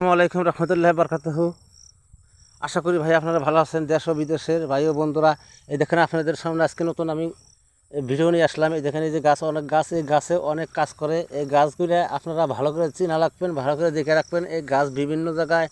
আসসালামু আলাইকুম রহমতুল্লাহ বরকাতহ। আশা করি ভাই আপনারা ভালো আছেন, দেশ ও বিদেশের ভাই ও বন্ধুরা। এই দেখেন আপনাদের সামনে আজকে নতুন আমি ভিডিও নিয়ে আসলাম। এই দেখেন এই যে গাছ, অনেক গাছ, এই গাছে অনেক কাজ করে। এই গাছগুলো আপনারা ভালো করে চিনা রাখবেন, ভালো করে দেখে রাখবেন। এই গাছ বিভিন্ন জায়গায়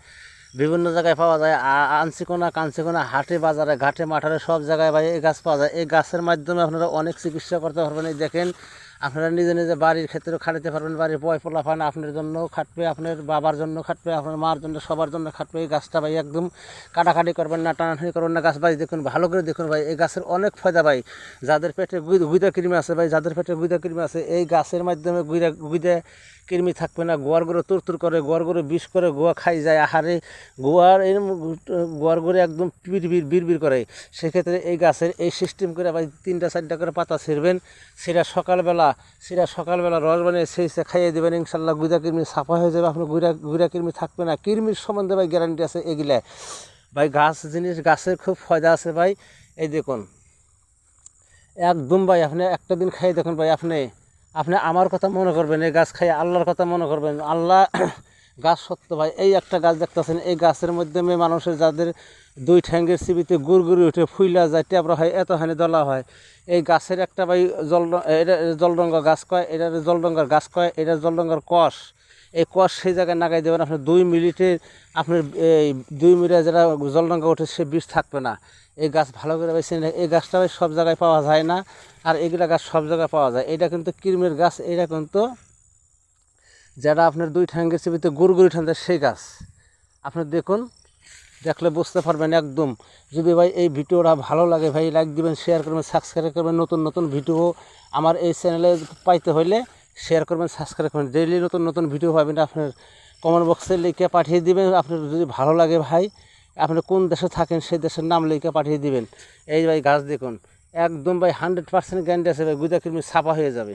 বিভিন্ন জায়গায় পাওয়া যায়। আ- আনচিকোনা কাঞ্চিকোনা হাটে, বাজারে, ঘাটে, মাঠারে সব জায়গায় ভাই এই গাছ পাওয়া যায়। এই গাছের মাধ্যমে আপনারা অনেক চিকিৎসা করতে পারবেন। এই দেখেন আপনারা নিজে নিজে বাড়ির ক্ষেত্রেও খাটাতে পারবেন, বাড়ির বয় পোলা পান আপনার জন্য খাটবে, আপনার বাবার জন্য খাটবে, আপনার মার জন্য, সবার জন্য খাটবে, এই গাছটা ভাই একদম কাটাকাটি করবেন না, টানাটানি করবেন না, গাছ ভাই দেখুন, ভালো করে দেখুন ভাই, এই গাছের অনেক ফায়দা ভাই। যাদের পেটে গুই- গুইদা কৃমি আছে ভাই, যাদের পেটে গুইদা কৃমি আছে, এই গাছের মাধ্যমে গুইদা গুইদা কৃমি থাকবে না, গোয়ার গরু তুরতুর করে, গোয়ার গরু বিষ করে গোয়া খাই যায়, আহারে গোয়ার এই গোয়ার গরু একদম বিড়বির বিড়বির করে। সেক্ষেত্রে এই গাছের এই সিস্টেম করে ভাই তিনটা চারটা করে পাতা ছিঁড়বেন, সেটা সকালবেলা সেটা সকালবেলা রস বানিয়ে সেই সে খাইয়ে দেবেন, ইনশাল্লাহ গুজা কৃমি সাফা হয়ে যাবে। আপনার গুইরা গুইরা কৃমি থাকবে না। কৃমির সম্বন্ধে ভাই গ্যারান্টি আছে এগুলা। ভাই গাছ জিনিস, গাছের খুব ফায়দা আছে ভাই। এই দেখুন, একদম ভাই আপনি একটা দিন খাইয়ে দেখুন ভাই, আপনি আপনি আমার কথা মনে করবেন, এই গাছ খাইয়ে আল্লাহর কথা মনে করবেন। আল্লাহ গাছ সত্য ভাই, এই একটা গাছ দেখতেছেন, এই গাছের মাধ্যমে মানুষের যাদের দুই ঠ্যাঙ্গের চিবিতে গুড় গুড়ি উঠে ফুইলা যায় ট্যাবরা হয়, এত হানি দলা হয়। এই গাছের একটা ভাই জল এটা জলরঙ্গা গাছ কয়, এটা জলরঙ্গার গাছ কয়, এটা জলরঙ্গার কষ। এই কষ সেই জায়গায় নাগাই দেবেন, আপনার দুই মিনিটে আপনার এই দুই মিনিটে যেটা জলরঙ্গা ওঠে সে বিষ থাকবে না। এই গাছ ভালো করে নেয় এই গাছটা ভাই সব জায়গায় পাওয়া যায় না, আর এগুলা গাছ সব জায়গায় পাওয়া যায়। এটা কিন্তু কৃমির গাছ, এটা কিন্তু যেটা আপনার দুই ঠ্যাঙ্গের চিবিতে গুড়গুড়ি ঠান্ডা সেই গাছ। আপনি দেখুন, দেখলে বুঝতে পারবেন একদম। যদি ভাই এই ভিডিওটা ভালো লাগে ভাই লাইক দিবেন শেয়ার করবেন সাবস্ক্রাইব করবেন, নতুন নতুন ভিডিও আমার এই চ্যানেলে পাইতে হইলে শেয়ার করবেন সাবস্ক্রাইব করবেন। ডেইলি নতুন নতুন ভিডিও পাবেন, আপনার কমেন্ট বক্সে লিখে পাঠিয়ে দিবেন। আপনার যদি ভালো লাগে ভাই, আপনি কোন দেশে থাকেন, সেই দেশের নাম লিখে পাঠিয়ে দিবেন। এই ভাই গাছ দেখুন, একদম ভাই হান্ড্রেড পার্সেন্ট গ্যারান্টি আছে ভাই গুদা ছাপা হয়ে যাবে।